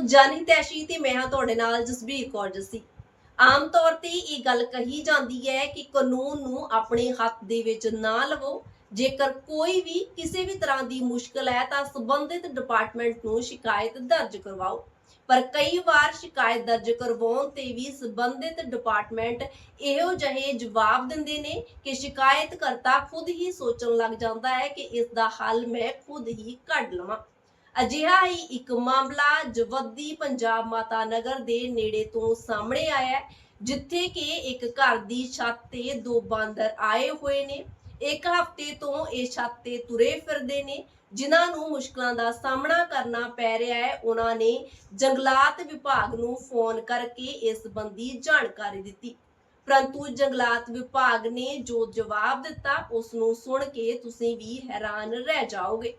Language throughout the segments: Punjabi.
ਜਨਹਿਤੈਸ਼ੀ ਤੇ ਮੈਂ ਹਾਂ ਤੁਹਾਡੇ ਨਾਲ ਜਸਬੀਰ ਕੌਰ ਜੱਸੀ। ਆਮ ਤੌਰ ਤੇ ਇਹ ਗੱਲ ਕਹੀ ਜਾਂਦੀ ਹੈ ਕਿ ਕਾਨੂੰਨ ਨੂੰ ਆਪਣੇ ਹੱਥ ਦੇ ਵਿੱਚ ਨਾ ਲਵੋ। ਜੇਕਰ ਕੋਈ ਵੀ ਕਿਸੇ ਵੀ ਤਰ੍ਹਾਂ ਦੀ ਮੁਸ਼ਕਲ ਹੈ ਤਾਂ ਸੰਬੰਧਿਤ ਡਿਪਾਰਟਮੈਂਟ ਨੂੰ ਸ਼ਿਕਾਇਤ ਦਰਜ ਕਰਵਾਓ। ਪਰ ਕਈ ਵਾਰ ਸ਼ਿਕਾਇਤ ਦਰਜ ਕਰਵਾਉਣ ਤੇ ਵੀ ਸੰਬੰਧਿਤ ਡਿਪਾਰਟਮੈਂਟ ਇਹੋ ਜਿਹੇ ਜਵਾਬ ਦਿੰਦੇ ਨੇ ਕਿ ਸ਼ਿਕਾਇਤਕਰਤਾ ਖੁਦ ਹੀ ਸੋਚਣ ਲੱਗ ਜਾਂਦਾ ਹੈ ਕਿ ਇਸ ਦਾ ਹੱਲ ਮੈਂ ਖੁਦ ਹੀ ਕੱਢ ਲਵਾਂ। ਅਜਿਹਾ ਹੀ ਇੱਕ ਮਾਮਲਾ ਜਵੱਦੀ ਪੰਜਾਬ ਮਾਤਾ ਨਗਰ ਦੇ ਨੇੜੇ ਤੋਂ ਸਾਹਮਣੇ ਆਇਆ ਹੈ, ਜਿੱਥੇ ਕਿ ਇੱਕ ਘਰ ਦੀ ਛੱਤ ਤੇ ਦੋ ਬਾਂਦਰ ਆਏ ਹੋਏ ਨੇ। ਇੱਕ ਹਫ਼ਤੇ ਤੋਂ ਇਹ ਛੱਤ ਤੇ ਤੁਰੇ ਫਿਰਦੇ ਨੇ, ਜਿਨ੍ਹਾਂ ਨੂੰ ਮੁਸ਼ਕਲਾਂ ਦਾ ਸਾਹਮਣਾ ਕਰਨਾ ਪੈ ਰਿਹਾ ਹੈ। ਉਹਨਾਂ ਨੇ ਜੰਗਲਾਤ ਵਿਭਾਗ ਨੂੰ ਫੋਨ ਕਰਕੇ ਇਸ ਸੰਬੰਧੀ ਜਾਣਕਾਰੀ ਦਿੱਤੀ। ਪਰੰਤੂ ਜੰਗਲਾਤ ਵਿਭਾਗ ਨੇ ਜੋ ਜਵਾਬ ਦਿੱਤਾ, ਉਸ ਨੂੰ ਸੁਣ ਕੇ ਤੁਸੀਂ ਵੀ ਹੈਰਾਨ ਰਹਿ ਜਾਓਗੇ।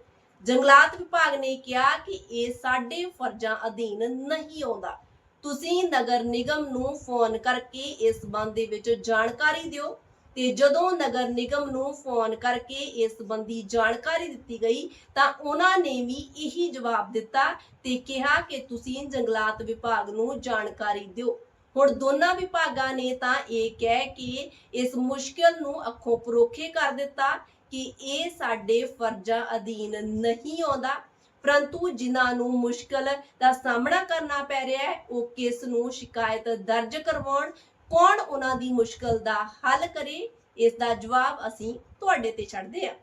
ਜੰਗਲਾਤ ਵਿਭਾਗ ਨੇ ਕਿਹਾ ਕਿ ਇਹ ਸਾਡੇ ਫਰਜ਼ਾਂ ਅਧੀਨ ਨਹੀਂ ਆਉਂਦਾ। ਤੁਸੀਂ ਨਗਰ ਨਿਗਮ ਨੂੰ ਫੋਨ ਕਰਕੇ ਇਸ ਸੰਬੰਧ ਵਿੱਚ ਜਾਣਕਾਰੀ ਦਿਓ ਤੇ ਜਦੋਂ ਨਗਰ ਨਿਗਮ ਨੂੰ ਫੋਨ ਕਰਕੇ ਇਸ ਸੰਬੰਧੀ ਜਾਣਕਾਰੀ ਦਿੱਤੀ ਗਈ ਤਾਂ ਉਹਨਾਂ ਨੇ ਵੀ ਇਹੀ ਜਵਾਬ ਦਿੱਤਾ ਤੇ ਕਿਹਾ ਕਿ ਤੁਸੀਂ ਜੰਗਲਾਤ ਵਿਭਾਗ ਨੂੰ ਜਾਣਕਾਰੀ ਦਿਓ। ਹੁਣ ਦੋਨਾਂ ਵਿਭਾਗਾਂ ਨੇ ਤਾਂ ਇਹ ਕਹਿ ਕੇ ਇਸ ਮੁਸ਼ਕਲ ਨੂੰ ਅੱਖੋਂ ਪਰੋਖੇ ਕਰ ਦਿੱਤਾ ਕਿ ਇਹ ਸਾਡੇ ਫਰਜ਼ਾਂ ਅਧੀਨ ਨਹੀਂ ਆਉਂਦਾ। ਪਰੰਤੂ ਜਿਨ੍ਹਾਂ ਨੂੰ ਮੁਸ਼ਕਲ ਦਾ ਸਾਹਮਣਾ ਕਰਨਾ ਪੈ ਰਿਹਾ ਹੈ, ਉਹ ਕਿਸ ਨੂੰ ਸ਼ਿਕਾਇਤ ਦਰਜ ਕਰਵਾਉਣ, ਕੌਣ ਉਹਨਾਂ ਦੀ ਮੁਸ਼ਕਲ ਦਾ ਹੱਲ ਕਰੇ, ਇਸ ਦਾ ਜਵਾਬ ਅਸੀਂ ਤੁਹਾਡੇ ਤੇ ਛੱਡਦੇ ਹਾਂ।